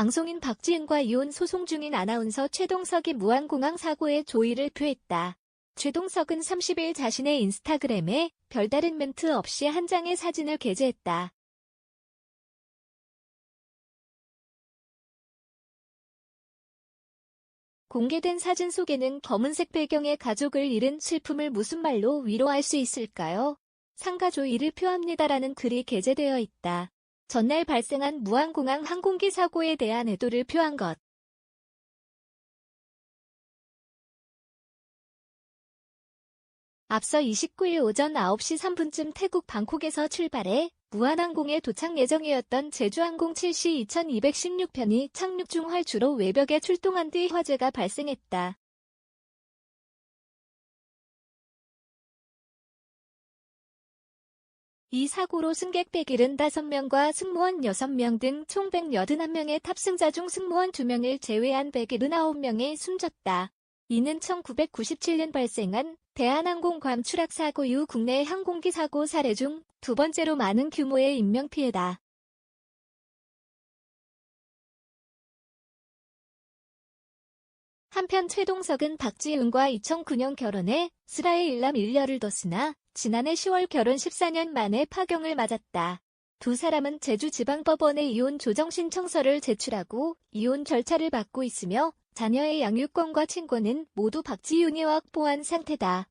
방송인 박지은과 이혼 소송 중인 아나운서 최동석이 무한공항 사고에 조의를 표했다. 최동석은 30일 자신의 인스타그램에 별다른 멘트 없이 한 장의 사진을 게재했다. 공개된 사진 속에는 검은색 배경의 가족을 잃은 슬픔을 무슨 말로 위로할 수 있을까요? 상가 조의를 표합니다라는 글이 게재되어 있다. 전날 발생한 무한공항 항공기 사고에 대한 애도를 표한 것. 앞서 29일 오전 9시 3분쯤 태국 방콕에서 출발해 무한항공에 도착 예정이었던 제주항공 7시 2216편이 착륙 중 활주로 외벽에 출동한 뒤 화재가 발생했다. 이 사고로 승객 175명과 승무원 6명 등 총 181명의 탑승자 중 승무원 2명을 제외한 179명이 숨졌다. 이는 1997년 발생한 대한항공 괌 추락 사고 이후 국내 항공기 사고 사례 중 두 번째로 많은 규모의 인명피해다. 한편 최동석은 박지은과 2009년 결혼해 스라의 일남 1녀를 뒀으나 지난해 10월 결혼 14년 만에 파경을 맞았다. 두 사람은 제주지방법원에 이혼 조정 신청서를 제출하고 이혼 절차를 받고 있으며 자녀의 양육권과 친권은 모두 박지윤이 확보한 상태다.